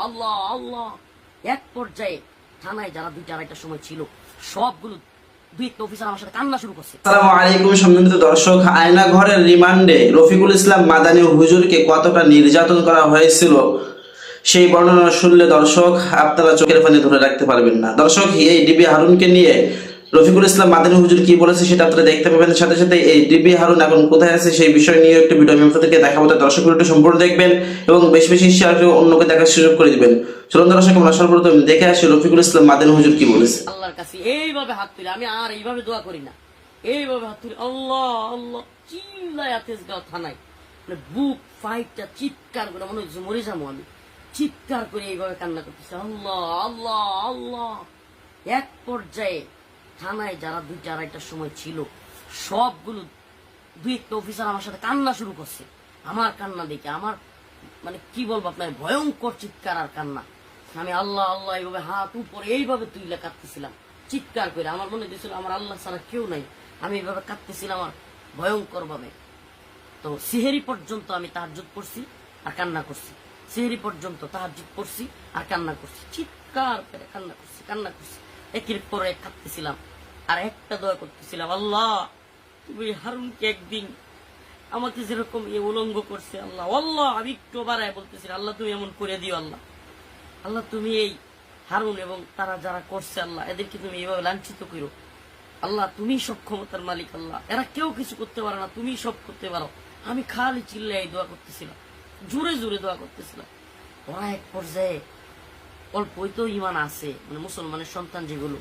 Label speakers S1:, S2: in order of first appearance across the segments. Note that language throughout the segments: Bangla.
S1: আল্লাহ আল্লাহ। এক পর্যায়ে থানায় যারা দুইটা আড়াইটার সময় ছিল, সবগুলো
S2: রফিকুল ইসলাম মাদানী কতটা নির্যাতন করা হয়েছিল, সেই বর্ণনা শুনলে দর্শক আপনারা চোখের পানি ধরে রাখতে পারবেন না। দর্শক, এই ডিবি হারুনকে নিয়ে রফিকুল ইসলাম মাদানী হুজুর কি বলেছে সেটা আপনারা দেখতে পাবেন। সাথে সাথে এই ডিবি হারুন এখন কোথায় আছে সেই বিষয় নিয়ে একটি ভিডিও আমি আপনাদেরকে দেখাবো। তাই দর্শক ভিডিওটি সম্পূর্ণ দেখবেন এবং বেশি বেশি শেয়ার করে অন্যকে দেখার সুযোগ করে দিবেন। চলুন দর্শক, আমরা সর্বপ্রথম দেখে আসি রফিকুল ইসলাম মাদানী হুজুর কি বলেছে।
S1: আল্লাহর কাছে এইভাবে হাত তুলে, আমি আর এইভাবে দোয়া করি না। এইভাবে হাত তুলে, আল্লাহ আল্লাহ চিল্লায় আতেজগাঁও থানায়। মানে বুক ফাইটটা চিৎকার করে, মনে হচ্ছে মরে যাব আমি। চিৎকার করে এইভাবে কান্না করতেছে। আল্লাহ আল্লাহ আল্লাহ। এক পর্যায়ে থানায় যারা দুইটা আড়াইটার সময় ছিল, সবগুলো দুই একটা অফিসার আমার সাথে কান্না শুরু করছে। আমার কান্না দেখে, আমার মানে কি বলব আপনার, ভয়ঙ্কর চিৎকার আর কান্না। আমি আল্লাহ আল্লাহ এইভাবে হাত উপরে এইভাবে তুইলে কাঁদতেছিলাম। চিৎকার করে আমার মনে হয়েছিল আমার আল্লাহ ছাড়া কেউ নাই। আমি এইভাবে কাঁদতেছিলাম আমার ভয়ঙ্কর ভাবে তো সিহেরি পর্যন্ত আমি তাহাজুদ করছি আর কান্না করছি। সিহেরি পর্যন্ত তাহাজুদ করছি আর কান্না করছি। চিৎকার করে কান্না করছি কান্না করছি। একের পরে এক কাঁদতেছিলাম। আর একটা দোয়া করতেছিলাম, আল্লাহ, তুমি হারুনকে একদিন আমাকে যেরকম এ উলঙ্গ করছে, আল্লাহ আল্লাহ, আমি একটু বাড়ায় বলতেছি, আল্লাহ, তুমি এমন করে দিও, আল্লাহ। আল্লাহ, তুমি এই হারুন এবং তারা যারা করছে, আল্লাহ, এদেরকে তুমি এইভাবে লাঞ্ছিত করো। আল্লাহ, তুমি সব ক্ষমতার মালিক, আল্লাহ। এরা কেউ কিছু করতে পারে না, তুমি সব করতে পারো। আমি খালি চিল্লে এই দোয়া করতেছিলাম, জোরে জোরে দোয়া করতেছিলাম। ওরা এক পর্যায়ে, অল্পই তো ইমান আছে মানে মুসলমানের সন্তান যেগুলো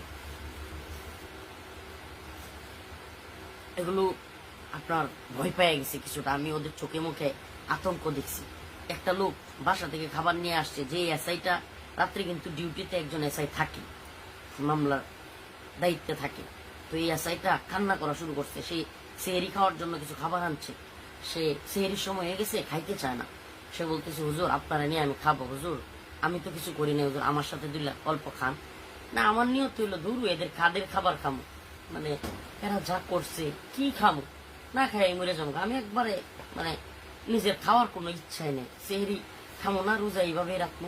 S1: এগুলো আপনার ভয় পেয়ে গেছে কিছুটা। আমি ওদের চোখে মুখে আতঙ্ক দেখছি। একটা লোক বাসা থেকে খাবার নিয়ে আসছে, যে এসআইটা রাত্রে কিন্তু ডিউটিতে একজন এসআই থাকে, মামলার দায়িত্বে থাকে। তো এই এসআইটা কান্না করা শুরু করছে। সে সেহেরি খাওয়ার জন্য কিছু খাবার আনছে। সে সেহেরির সময় হয়ে গেছে, খাইতে চায় না। সে বলতেছে, হুজুর, আপনারা নিয়ে আমি খাব, হুজুর। আমি তো কিছু করি না হুজুর। আমার সাথে দিলে অল্প খান। না, আমার নিয়ত হইল, ধরু, এদের খাদের খাবার খামো। মানে এরা যা করছে, কি খাব না খাই মরে যাব আমি একবারে মানে নিজের খাওয়ার কোনো ইচ্ছাই নেই। সেহরি খামো না, রোজা এইভাবেই রাখব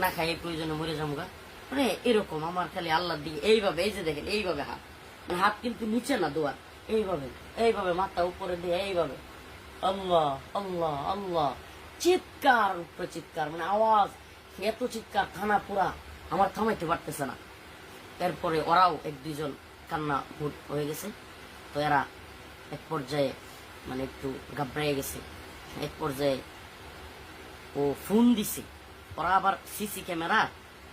S1: না খাই প্রয়োজনে মরে যাব গা মানে এরকম আমার খালি আল্লাহর দিকে এইভাবে, এই যে দেখেন, এইভাবে হাত। মানে হাত কিন্তু নিচে না, দোয়ার। এইভাবে এইভাবে মাথা উপরে দিয়ে এইভাবে। আল্লাহ আল্লাহ আল্লাহ। চিৎকার উপরে চিৎকার মানে আওয়াজ। এত চিৎকার, থানা পুরা। আমার থামাইতে পারতেছে না। এরপরে ওরাও এক দুইজন কান্না হুট হয়ে গেছে। তো এরা এক পর্যায়ে মানে একটু ঘাবড়াইয়ে গেছে। এক পর্যায়ে ও ফোন দিছে। ওরা আবার সিসি ক্যামেরা,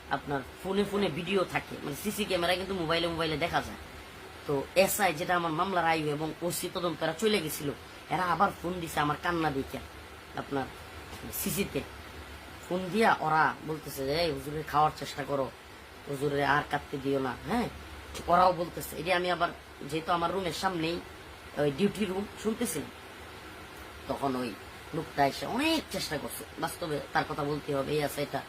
S1: আপনার ফোনে ফোনে ভিডিও থাকে। মানে সিসি ক্যামেরা কিন্তু মোবাইলে মোবাইলে দেখা যায়। তো এসআই যেটা আমার মামলার আয়ু এবং ওসি তদন্তরা চলে গেছিল। এরা আবার ফোন দিছে আমার কান্না দিকে আপনার সিসিতে। ফোন দিয়া ওরা বলতেছে যে হুজুরে খাওয়ার চেষ্টা করো। হুজুরে আর কাটতে দিও না। হ্যাঁ? ওরাও বলতেছে। এটা আমি আবার যেহেতু আমার রুমের সামনেই, ওই ডিউটি রুম শুনতেছিলাম তখন ওই লোকটা এসে অনেক চেষ্টা করছে। বাস্তবে তার কথা বলতে হবে, এই আছে এটা।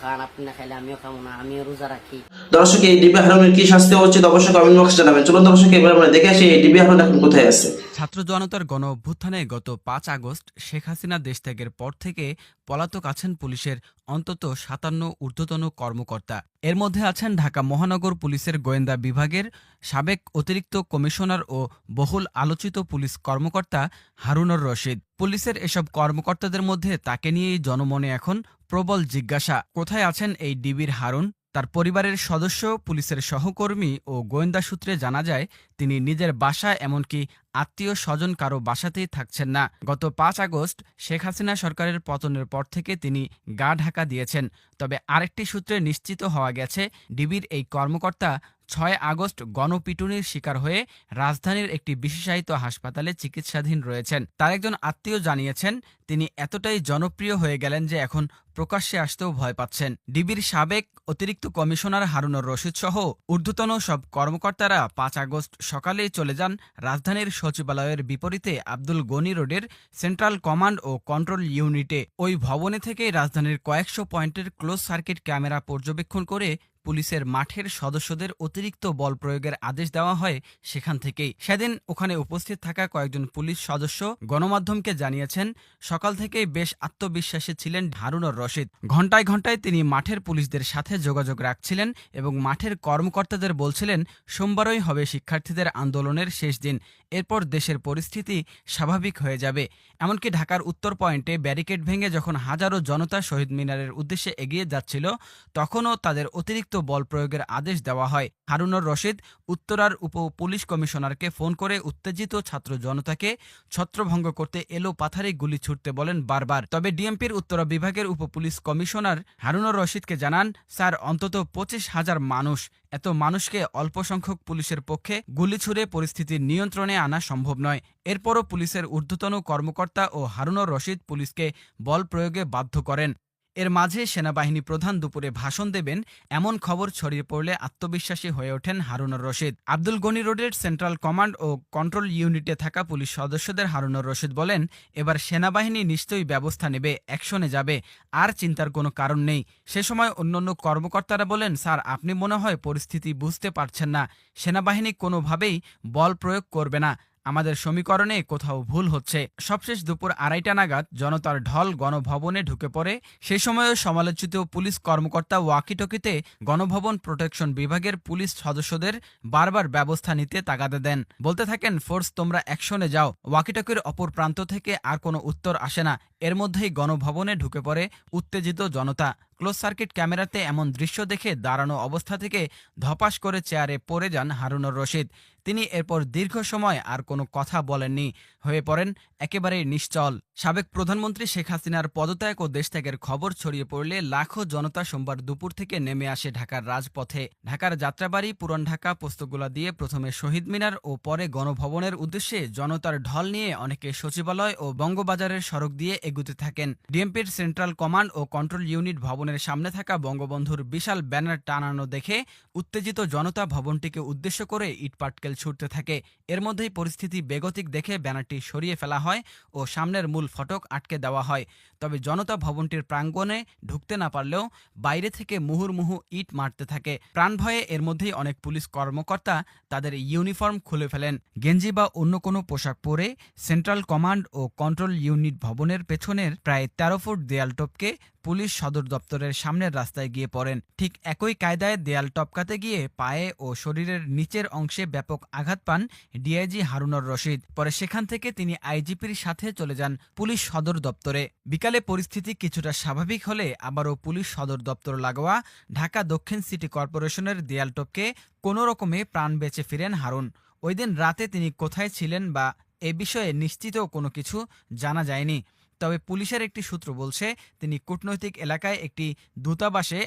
S1: খান, আপনি না খাইলে আমিও খাব না, আমিও রোজা রাখি।
S2: দর্শক, এই ডিবি হারুনের কি শাস্তি উচিত অবশ্যই কমেন্ট বক্সে জানাবেন। চলুন দর্শক, এবার আমরা দেখে আসি এই ডিবি হারুন এখন কোথায় আছে।
S3: ছাত্র জনতার গণ অভ্যুত্থানে গত পাঁচ আগস্ট শেখ হাসিনা দেশ ত্যাগের পর থেকে পলাতক আছেন পুলিশের অন্তত সাতান্ন ঊর্ধ্বতন কর্মকর্তা। এর মধ্যে আছেন ঢাকা মহানগর পুলিশের গোয়েন্দা বিভাগের সাবেক অতিরিক্ত কমিশনার ও বহুল আলোচিত পুলিশ কর্মকর্তা হারুনর রশিদ। পুলিশের এসব কর্মকর্তাদের মধ্যে তাকে নিয়েই জনমনে এখন প্রবল জিজ্ঞাসা। কোথায় আছেন এই ডিবির হারুন? তার পরিবারের সদস্য, পুলিশের সহকর্মী ও গোয়েন্দা সূত্রে জানা যায়, তিনি নিজের বাসা এমনকি আত্মীয় স্বজন কারও বাসাতেই থাকছেন না। গত পাঁচ আগস্ট শেখ হাসিনা সরকারের পতনের পর থেকে তিনি গা ঢাকা দিয়েছেন। তবে আরেকটি সূত্রে নিশ্চিত হওয়া গেছে, ডিবির এই কর্মকর্তা ছয় আগস্ট গণপিটুনির শিকার হয়ে রাজধানীর একটি বিশেষায়িত হাসপাতালে চিকিৎসাধীন রয়েছেন। তার একজন আত্মীয় জানিয়েছেন, তিনি এতটাই জনপ্রিয় হয়ে গেলেন যে এখন প্রকাশ্যে আসতেও ভয় পাচ্ছেন। ডিবির সাবেক অতিরিক্ত কমিশনার হারুনর রশিদ সহ ঊর্ধ্বতন সব কর্মকর্তারা পাঁচ আগস্ট সকালেই চলে যান রাজধানীর সচিবালয়ের বিপরীতে আব্দুল গনি রোডের সেন্ট্রাল কমান্ড ও কন্ট্রোল ইউনিটে। ওই ভবনে থেকে রাজধানীর কয়েকশো পয়েন্টের ক্লোজ সার্কিট ক্যামেরা পর্যবেক্ষণ করে পুলিশের মাঠের সদস্যদের অতিরিক্ত বল প্রয়োগের আদেশ দেওয়া হয় সেখান থেকেই। সেদিন ওখানে উপস্থিত থাকা কয়েকজন পুলিশ সদস্য গণমাধ্যমকে জানিয়েছেন, সকাল থেকেই বেশ আত্মবিশ্বাসী ছিলেন হারুনর রশিদ। ঘন্টায় ঘন্টায় তিনি মাঠের পুলিশদের সাথে যোগাযোগ রাখছিলেন এবং মাঠের কর্মকর্তাদের বলছিলেন, সোমবারই হবে শিক্ষার্থীদের আন্দোলনের শেষ দিন। এরপর দেশের পরিস্থিতি স্বাভাবিক হয়ে যাবে। এমনকি ঢাকার উত্তর পয়েন্টে ব্যারিকেড ভেঙে যখন হাজারো জনতা শহীদ মিনারের উদ্দেশ্যে এগিয়ে যাচ্ছিল, তখনও তাদের অতিরিক্ত বল প্রয়োগের আদেশ দেওয়া হয়। হারুনর রশিদ, উত্তরার উপ পুলিশ কমিশনারকে ফোন করে উত্তেজিত ছাত্র জনতাকে ছত্রভঙ্গ করতে এলো পাথারে গুলি ছুটতে বলেন বারবার। তবে ডিএমপির উত্তরা বিভাগের উপ পুলিশ কমিশনার হারুনর রশিদকে জানান, স্যার, অন্তত পঁচিশ হাজার মানুষ। এত মানুষকে অল্প সংখ্যক পুলিশের পক্ষে গুলি ছুড়ে পরিস্থিতি নিয়ন্ত্রণে আনা সম্ভব নয়। এরপরও পুলিশের ঊর্ধ্বতন কর্মকর্তা ও হারুনর রশিদ পুলিশকে বল প্রয়োগে বাধ্য করেন। এর মাঝে সেনাবাহিনী প্রধান দুপুরে ভাষণ দেবেন, এমন খবর ছড়িয়ে পড়লে আত্মবিশ্বাসী হয়ে ওঠেন হারুনর রশিদ। আব্দুল গনি রোডের সেন্ট্রাল কমান্ড ও কন্ট্রোল ইউনিটে থাকা পুলিশ সদস্যদের হারুনর রশিদ বলেন, এবার সেনাবাহিনী নিশ্চয়ই ব্যবস্থা নেবে, অ্যাকশনে যাবে, আর চিন্তার কোনো কারণ নেই। সে সময় অন্যান্য কর্মকর্তারা বলেন, স্যার, আপনি মনে হয় পরিস্থিতি বুঝতে পারছেন না। সেনাবাহিনী কোনোভাবেই বল প্রয়োগ করবে না। আমাদের সমীকরণে কোথাও ভুল হচ্ছে। সবশেষ দুপুর আড়াইটা নাগাদ জনতার ঢল গণভবনে ঢুকে পড়ে। সে সময়ও সমালোচিত পুলিশ কর্মকর্তা ওয়াকিটকিতে গণভবন প্রোটেকশন বিভাগের পুলিশ সদস্যদের বারবার ব্যবস্থা নিতে তাগাদা দেন। বলতে থাকেন, ফোর্স, তোমরা অ্যাকশনে যাও। ওয়াকিটকির অপর প্রান্ত থেকে আর কোনো উত্তর আসে না। এর মধ্যেই গণভবনে ঢুকে পড়ে উত্তেজিত জনতা। ক্লোজ সার্কিট ক্যামেরাতে এমন দৃশ্য দেখে দাঁড়ানো অবস্থা থেকে ধপাস করে চেয়ারে পড়ে যান হারুনর রশিদ। তিনি এরপর দীর্ঘ সময় আর কোনো কথা বলেননি। হয়ে পড়েন একেবারেই নিশ্চল। সাবেক প্রধানমন্ত্রী শেখ হাসিনার পদত্যাগ ও দেশত্যাগের খবর ছড়িয়ে পড়লে লাখো জনতা সোমবার দুপুর থেকে নেমে আসে ঢাকার রাজপথে। ঢাকার যাত্রাবাড়ি, পুরন ঢাকা, পোস্তগুলা দিয়ে প্রথমে শহীদ মিনার ও পরে গণভবনের উদ্দেশ্যে জনতার ঢল নিয়ে অনেকে সচিবালয় ও বঙ্গবাজারের সড়ক দিয়ে এগুতে থাকেন। ডিএমপির সেন্ট্রাল কমান্ড ও কন্ট্রোল ইউনিট ভবনের সামনে থাকা বঙ্গবন্ধুর বিশাল ব্যানার টানানো দেখে উত্তেজিত জনতা ভবনটিকে উদ্দেশ্য করে ইটপাটকেল ছুটতে থাকে। এর মধ্যেই পরিস্থিতি বেগতিক দেখে ব্যানারটি সরিয়ে ফেলা হয় ও সামনের মূল ফটক আটকে দেওয়া হয়। তবে জনতা ভবনটির প্রাঙ্গণে ঢুকতে না পারলেও বাইরে থেকে মুহুর্মুহু ইট মারতে থাকে। প্রাণ ভয়ে এর মধ্যেই অনেক পুলিশ কর্মকর্তা তাদের ইউনিফর্ম খুলে ফেলেন। গেঞ্জি বা অন্য কোনো পোশাক পরে সেন্ট্রাল কমান্ড ও কন্ট্রোল ইউনিট ভবনের পেছনের প্রায় তেরো ফুট দেয়াল টপকে পুলিশ সদর দপ্তরের সামনের রাস্তায় গিয়ে পড়েন। ঠিক একই কায়দায় দেয়াল টপকাতে গিয়ে পায়ে ও শরীরের নিচের অংশে ব্যাপক আঘাত পান ডিআইজি হারুনর রশিদ। পরে সেখান থেকে তিনি আইজিপির সাথে চলে যান পুলিশ সদর দপ্তরে। বিকালে পরিস্থিতি কিছুটা স্বাভাবিক হলে আবারও পুলিশ সদর দপ্তর লাগোয়া, ঢাকা দক্ষিণ সিটি কর্পোরেশনের দেয়াল টপকে কোনো রকমে প্রাণ বেঁচে ফিরেন হারুন। ওই দিন রাতে তিনি কোথায় ছিলেন বা এ বিষয়ে নিশ্চিত কোনো কিছু জানা যায়নি। তবে পুলিশের একটি সূত্র বলছে, তিনি কূটনৈতিক এলাকায় একটি দূতাবাসে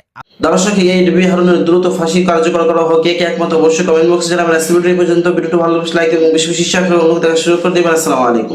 S2: দর্শক, এই ডিবি হারুনের দ্রুত ফাঁসি কার্যকর করা হোক। কে কে একমত অবশ্যই কমেন্ট বক্সে জানাবেন। পর্যন্ত ভিডিওটি ভালো লাগলে লাইক এবং বেশি বেশি শেয়ার করে অনুরোধ দেখা শুরু করে দেবেন। আসসালামু আলাইকুম।